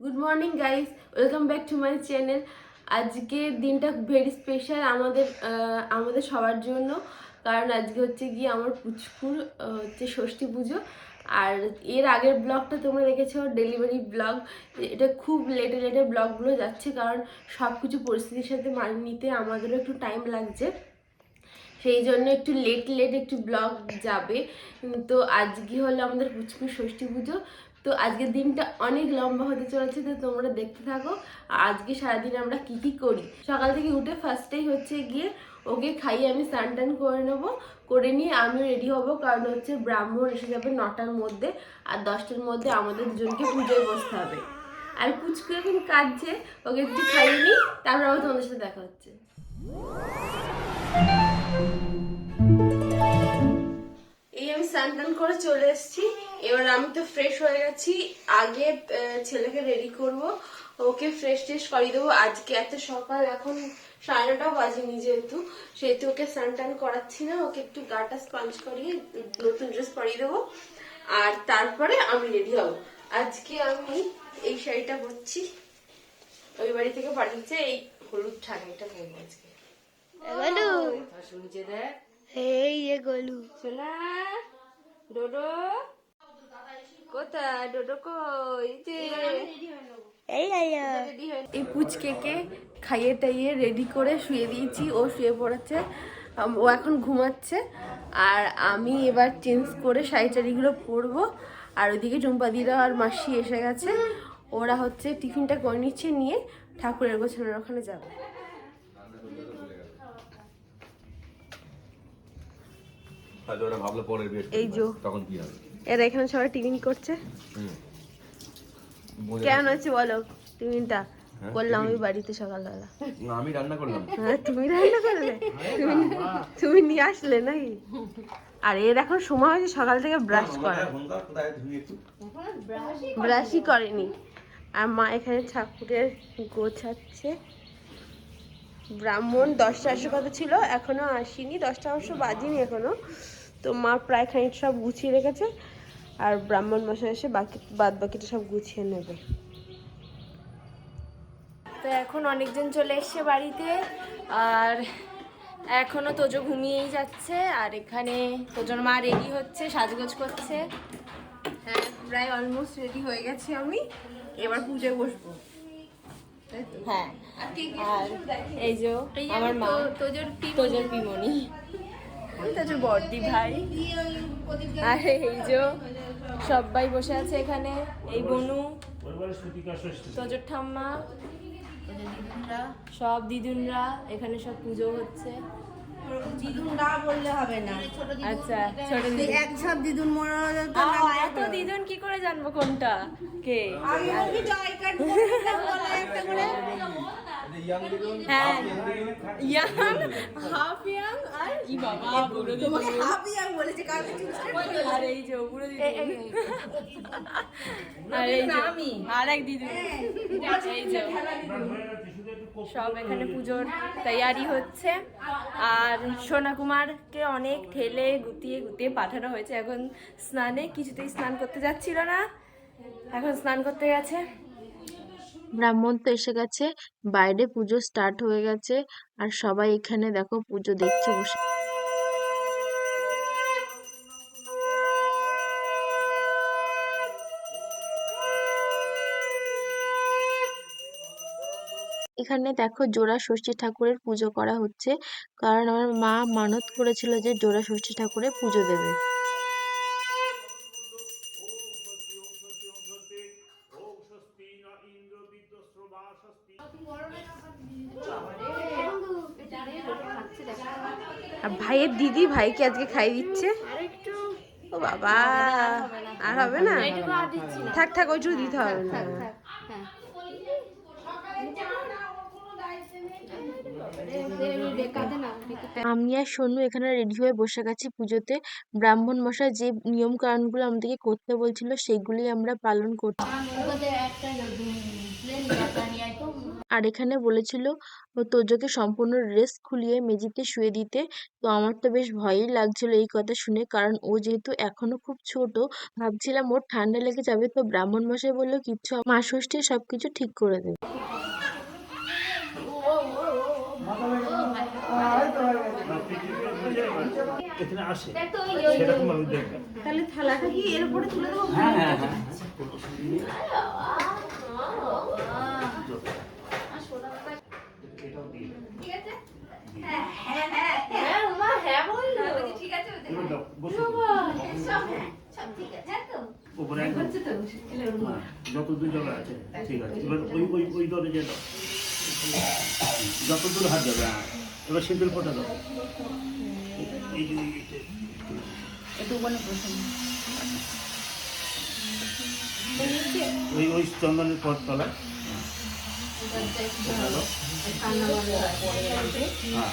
Good morning guys welcome back to my channel আজকে দিনটা very special আমাদের আমাদের সবার জন্য। কারণ আজকে হচ্ছে গিয়ে আমার পুচকুর হচ্ছে ষষ্ঠী পুজো। আর এর আগের ব্লগটা তোমরা দেখেছ ডেলিভারি ব্লগ এটা খুব লেটে লেটে ব্লগগুলো যাচ্ছে কারণ সব কিছু পরিস্থিতির সাথে মানিয়ে নিতে আমাদেরও একটু টাইম লাগছে। সেই জন্য একটু লেট লেট একটু ব্লগ যাবে। তো আজকে হলো আমাদের পুচকুর ষষ্ঠী পুজো। তো আজকের দিনটা অনেক লম্বা হতে চলেছে, তো তোমরা দেখতে থাকো। আজকে সারাদিন আমরা কি কি করি? সকাল থেকে উঠে ফার্স্টেই হচ্ছে গিয়ে ওকে খাইয়ে আমি স্নান টান করে নেব। করে নিয়ে আমিও রেডি হব, কারণ হচ্ছে ব্রাহ্মণ এসে যাবে নটার মধ্যে, আর দশটার মধ্যে আমাদের দুজনকে পুজোয় বসতে হবে। আর পুচকু এখন কাঁদছে, ওকে একটু খাইয়ে নিই, তারপর আবার তোমাদের সাথে দেখা হচ্ছে। আমি স্নান টান করে চলে এসেছি। এবার আমি তো ফ্রেশ হয়ে গেছি। আগে ছেলেকে রেডি করব। ওকে ফ্রেশ ট্রেশ করিয়ে দেবো। আজকে এত সকাল এখন সাড়ে নটা বাজেনি যেহেতু। সেহেতু ওকে স্নান টান করাচ্ছি না। ওকে একটু গাটা স্পঞ্জ করিয়ে নতুন ড্রেস পরিয়ে দেবো। আর তারপরে আমি রেডি হব। আজকে আমি এই শাড়িটা পরছি ওই বাড়ি থেকে পাঠিয়েছে এই হলুদ শাড়িটা পরবো আজকে। এই যে গলু। সোনা। ডোডো কোথায়? ডোডো কই? যে এই পুচকেকে খাইয়ে টাইয়ে রেডি করে শুয়ে দিয়েছি। ও শুয়ে পড়েছে। ও এখন ঘুমাচ্ছে। আর আমি এবার চেঞ্জ করে শাড়ি টাড়িগুলো পরবো। আর ওইদিকে টুম্পাদিরা আর মাসি এসে গেছে। ওরা হচ্ছে টিফিনটা করে নিচ্ছে নিয়ে ঠাকুরের গোছানোর ওখানে যাবে। হয়তো ওরা ভাবলো পরের বিয়ে এই যে। তখন কি হবে? এরা এখানে সবাই টিফিন করছে। কেমন। হচ্ছে বলো? টিফিনটা? হ্যাঁ, করলাম আমি বাড়িতে সকালবেলা। আমি রান্না করলাম। হ্যাঁ তুমি রান্না করলে? তুমি তুমি নিয়ে আসলে নাকি? আর এর এখন সময় হয়েছে সকাল থেকে ব্রাশ করা ব্রাশই করেনি। আর মা এখানে ঠাকুরের গোছাচ্ছে। ব্রাহ্মণ দশটা আসো কথা ছিল এখনও আসেনি। দশটা অবশ্য বাজিনি এখনও। তো মা প্রায় খানিক সব গুছিয়ে রেখেছে আর ব্রাহ্মণ মশাই এসে বাকি বাদ বাকিটা সব গুছিয়ে নেবে। তো এখন অনেকজন চলে এসছে বাড়িতে আর এখনও তোজো ঘুমিয়েই যাচ্ছে আর এখানে তোজোর মা রেডি হচ্ছে সাজগোজ করছে। হ্যাঁ প্রায় অলমোস্ট রেডি হয়ে গেছি আমি। এবার পুজোয় বসবো। হ্যাঁ আর এই যে আমার মা তোজোর তোজোর পিমনি। তোজোর বর্দি ভাই। আর, এই যে সবাই বসে আছে এখানে। এই বনু, তোজর ঠাম্মা, সব দিদুনরা, এখানে সব পুজো হচ্ছে। দিদুন বললে হবে না। আচ্ছা ছোট দিদুন। এক সব দিদুন মনে তো আহ, এত দিদুন কি করে জানব কোনটা? কে? আমি ওকে জয় কার্ড বলে একটা করে? হ্যাঁ। ইয়াং হাফ ইয়াং আর ই বাবা বুড়ো তোমাকে হাবি আর বলেছে কালকে আর এই যে বুড়ো দিদুন আর এই যে আর এক দিদুন। এই যে সব এখানে পুজোর তৈয়ারি হচ্ছে। আর সোনা কুমারকে অনেক ঠেলে গুতিয়ে গুতিয়ে পাঠানো হয়েছে। এখন স্নানে কিছুতেই স্নান করতে যাচ্ছিল না। এখন স্নান করতে গেছে। ব্রাহ্মণ তো এসে গেছে, বাইরে পুজো স্টার্ট হয়ে গেছে, আর সবাই এখানে দেখো পুজো দেখছে বসে। এখানে দেখো জোড়া ষষ্ঠী ঠাকুরের পুজো করা হচ্ছে। কারণ আমার মা মানত করেছিল যে জোড়া ষষ্ঠী ঠাকুরের পুজো দেবে। আর ভাইয়ের দিদি ভাইকে আজকে খাই দিচ্ছে। ও বাবা, আর হবে না? থাক থাক, ওইটুকু দিতে হবে না। আমি আর সোনু এখানে রেডি হয়ে বসে গেছি পুজোতে। ব্রাহ্মণ মশাই যে নিয়ম কানুনগুলো আমাদেরকে করতে বলছিল সেগুলি আমরা পালন করছি আর এখানে বলেছিল তোজোকে সম্পূর্ণ ড্রেস খুলিয়ে মেঝেতে শুয়ে দিতে। তো আমার তো বেশ ভয়ই লাগছিল এই কথা শুনে, কারণ ও যেহেতু এখনও খুব ছোট, ভাবছিলাম ওর ঠান্ডা লেগে যাবে। তো ব্রাহ্মণ মশাই বলল, কিচ্ছু, মা ষষ্ঠী সবকিছু ঠিক করে দেবে। এখানে আসে। সেরকম ভাবে দেখবে তাহলে থালাটা কি এর উপরে তুলে দেবো? হ্যাঁ হ্যাঁ হ্যাঁ। এবার দাও, বসো। উপরে একদম। হ্যাঁ, যত দূর জায়গা আছে ঠিক আছে। এবার ওই ওই ওই দরে যে দাও। যত দূর হাত যাবে হ্যাঁ। এবার সিঁদুর ফোটা দাও। ওই ওই চন্দনের পথ তলা হ্যাঁ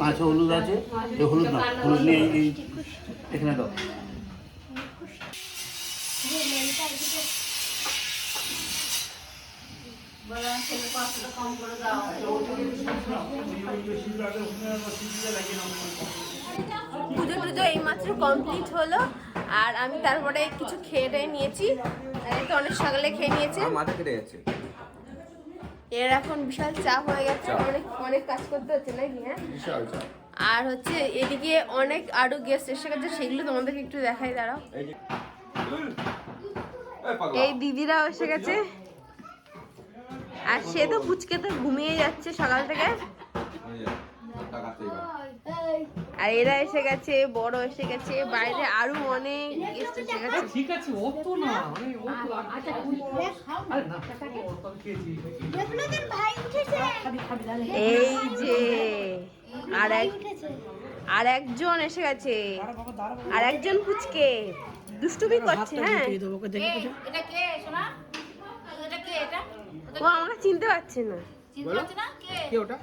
কাঁচা হলুদ আছে। হলুদ না, হলুদ নিয়ে এখানে দাও। পুজো টুজো এইমাত্র কমপ্লিট হলো। আর আমি তারপরে কিছু খেয়ে টেয়ে নিয়েছি। তো অনেক সকালে খেয়ে নিয়েছে। এর এখন বিশাল চাপ হয়ে গেছে। অনেক অনেক কাজ করতে হচ্ছে নাকি হ্যাঁ? আর হচ্ছে এদিকে অনেক আরও গেস্ট এসে গেছে সেগুলো তোমাদেরকে একটু দেখাই দাঁড়াও। এই দিদিরাও এসে গেছে। আর সে তো পুচকে তো ঘুমিয়ে যাচ্ছে সকাল থেকে। আর এরা এসে গেছে বড় এসে গেছে বাইরে আরও অনেক গেস্ট এসে গেছে। ঠিক আছে অত না এই যে আর এক আর একজন এসে গেছে। আর একজন পুচকে দুষ্টুমি করছে হ্যাঁ। এটা কে? ও আমাকে চিনতে পারছে না। চিনতে পারছি না? কে? কি ওটা?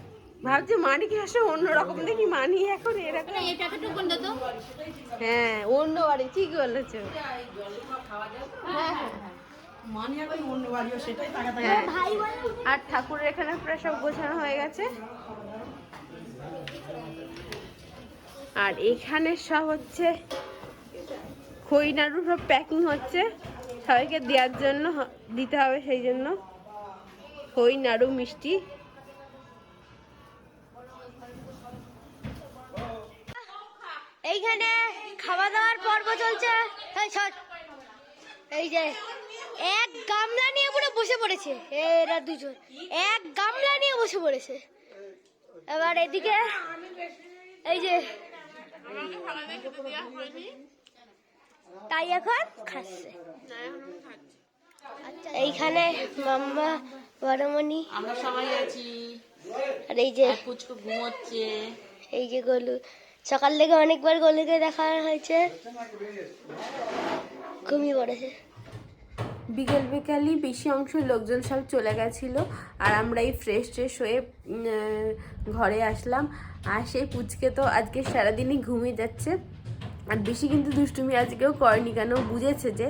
ভাবছে মানি কি আসলে অন্যরকম দেখি মানি এখন এরকম। হ্যাঁ অন্য বাড়ি ঠিক বলেছ। হ্যাঁ, হ্যাঁ। আর ঠাকুরের এখানে প্রায় সব গোছানো হয়ে গেছে। আর এখানে সব হচ্ছে খই নাড়ু সব প্যাকিং হচ্ছে। সবাইকে দেওয়ার জন্য দিতে হবে সেই জন্য। খই নাড়ু মিষ্টি। এইখানে খাওয়া দাওয়ার পর্ব চলছে। এই যে এক গামলা নিয়ে পুরো বসে পড়েছে। এরা দুজন। এক গামলা নিয়ে বসে পড়েছে। এবার এদিকে এই যে। তাই এখন খাচ্ছে। এইখানে মাম্মা বড়মণি। আমরা সবাই আছি। আর এই যে পুচকু ঘুমোচ্ছে। এই যে গলু সকাল থেকে অনেকবার গলুকে দেখা হয়েছে। ঘুমিয়ে পড়েছে। বিকেল বিকালই বেশি অংশ লোকজন সব চলে গেছিল আর আমরা এই ফ্রেশ ট্রেশ হয়ে ঘরে আসলাম। আর সেই পুচকে তো আজকে সারাদিনই ঘুমিয়ে যাচ্ছে। আর বেশি কিন্তু দুষ্টুমি আজকেও করেনি কেন? বুঝেছে যে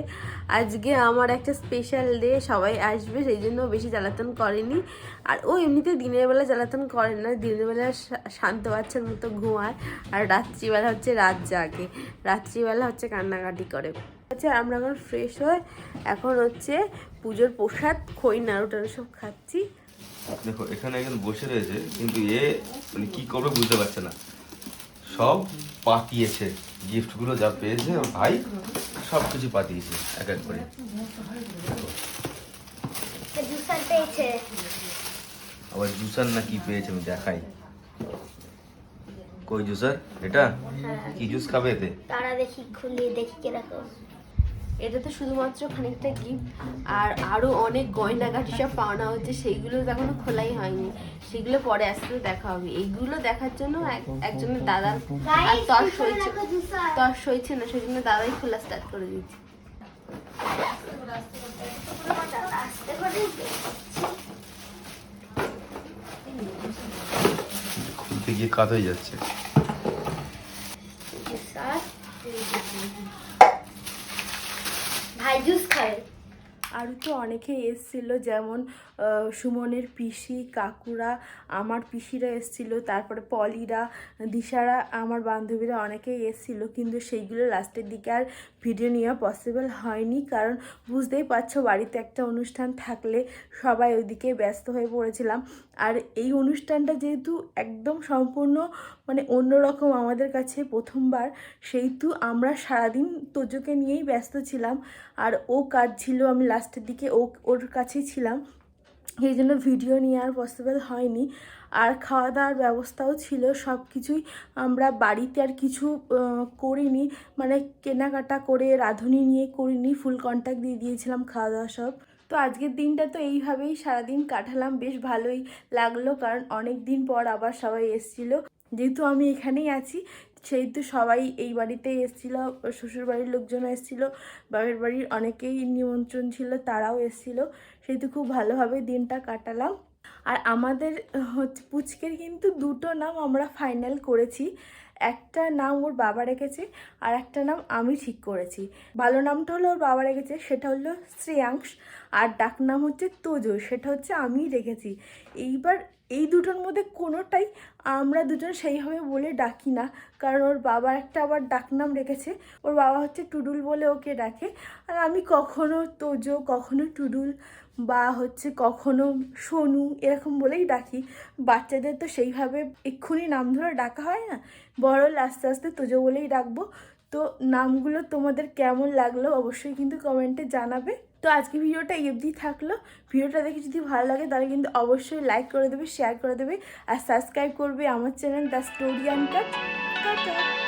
আজকে আমার একটা স্পেশাল ডে সবাই আসবে, সেই জন্য বেশি জ্বালাতন করেনি। আর ও এমনিতে দিনের বেলা জ্বালাতন করে না, দিনের বেলা শান্ত বাচ্চার মতো ঘুমায়। আর রাত্রিবেলা হচ্ছে রাত জাগে। রাত্রিবেলা হচ্ছে কান্নাকাটি করে। হচ্ছে আমরা এখন ফ্রেশ হয়ে এখন হচ্ছে পুজোর প্রসাদ, খই নাড়ু টাড়ু সব খাচ্ছি। দেখো, এখানে একজন বসে রয়েছে, কিন্তু এ মানে কি করবে বুঝতে পারছে না। সব পাতিয়েছে গিফটগুলো যা পেয়েছে ওর ভাই সব কিছু পাতিয়েছে এক এক করে। আবার জুসার না কি পেয়েছে আমি দেখাই। কই জুসার এটা? কি জুস খাবে এতে? তারা দেখি খুলে দেখি কীরকম। এটা তো শুধুমাত্র খানিকটা গিফট আর আরও অনেক গয়নাগাটি সব পাওনা হচ্ছে সেইগুলো তো এখনও খোলাই হয়নি। সেগুলো পরে আসতে দেখা হবে। এইগুলো দেখার জন্য এক- একজনের দাদার আর তর সইছে তর সইছে না সেই জন্য দাদাই খোলা স্টার্ট করে দিচ্ছে খুলতে গিয়ে কাত হয়ে যাচ্ছে। ভাই জুস খাবে তো অনেকেই এসছিল যেমন সুমনের পিসি, কাকুরা, আমার পিসিরা এসছিল, তারপরে পলিরা, দিশারা, আমার বান্ধবীরা অনেকেই এসছিল, কিন্তু সেইগুলো লাস্টের দিকে আর ভিডিও নেওয়া পসিবল হয়নি, কারণ বুঝতেই পারছ বাড়িতে একটা অনুষ্ঠান থাকলে সবাই ওইদিকে ব্যস্ত হয়ে পড়েছিলাম। আর এই অনুষ্ঠানটা যেহেতু একদম সম্পূর্ণ মানে অন্যরকম আমাদের কাছে প্রথমবার, সেহেতু আমরা সারাদিন তোজোকে নিয়েই ব্যস্ত ছিলাম। আর ও কাজ ছিল, আমি লাস্টের দিকে ও, ওর কাছেই ছিলাম। এই জন্য ভিডিও নিয়ে আর পসিবল হয়নি। আর খাওয়া দাওয়ার ব্যবস্থাও ছিল সব কিছুই আমরা বাড়িতে আর কিছু করিনি। মানে কেনাকাটা করে রাঁধুনি নিয়ে করিনি ফুল কন্ট্যাক্ট দিয়ে দিয়েছিলাম খাওয়া দাওয়া সব। তো আজকের দিনটা তো এইভাবেই সারাদিন কাটালাম, বেশ ভালোই লাগল। কারণ অনেক দিন পর আবার সবাই এসেছিল। যেহেতু আমি এখানেই আছি সেহেতু সবাই এই বাড়িতেই এসেছিল শ্বশুর বাড়ির লোকজন এসেছিল, বাপের বাড়ির অনেকেই নিমন্ত্রণ ছিল, তারাও এসেছিল। সেহেতু খুব ভালোভাবে দিনটা কাটালাম। আর আমাদের, হচ্ছে পুচকের কিন্তু দুটো নাম আমরা ফাইনাল করেছি। একটা নাম ওর বাবা রেখেছে আর একটা নাম আমি ঠিক করেছি। ভালো নামটা হলো ওর বাবা রেখেছে, সেটা হলো শ্রেয়াংশ আর ডাক নাম হচ্ছে তোজো, সেটা হচ্ছে আমি রেখেছি। এইবার এই দুটোর মধ্যে কোনোটাই আমরা দুজন সেইভাবে বলে ডাকি না, কারণ ওর বাবা একটা আবার ডাকনাম রেখেছে, ওর বাবা হচ্ছে টুডুল বলে ওকে ডাকে। আর আমি কখনো তোজো, কখনো টুডুল বা হচ্ছে কখনো সোনু এরকম বলেই ডাকি। বাচ্চাদের তো সেইভাবে এক্ষুনি নাম ধরে ডাকা হয় না। বড় আস্তে আস্তে তোজো বলেই ডাকবো। তো নামগুলো তোমাদের কেমন লাগল অবশ্যই কিন্তু কমেন্টে জানাবে। তো আজকে ভিডিওটা অবধি থাকল। ভিডিওটা দেখে যদি ভালো লাগে তাহলে কিন্তু অবশ্যই লাইক করে দেবে শেয়ার করে দেবে আর সাবস্ক্রাইব করবে আমার channel the story uncut tata!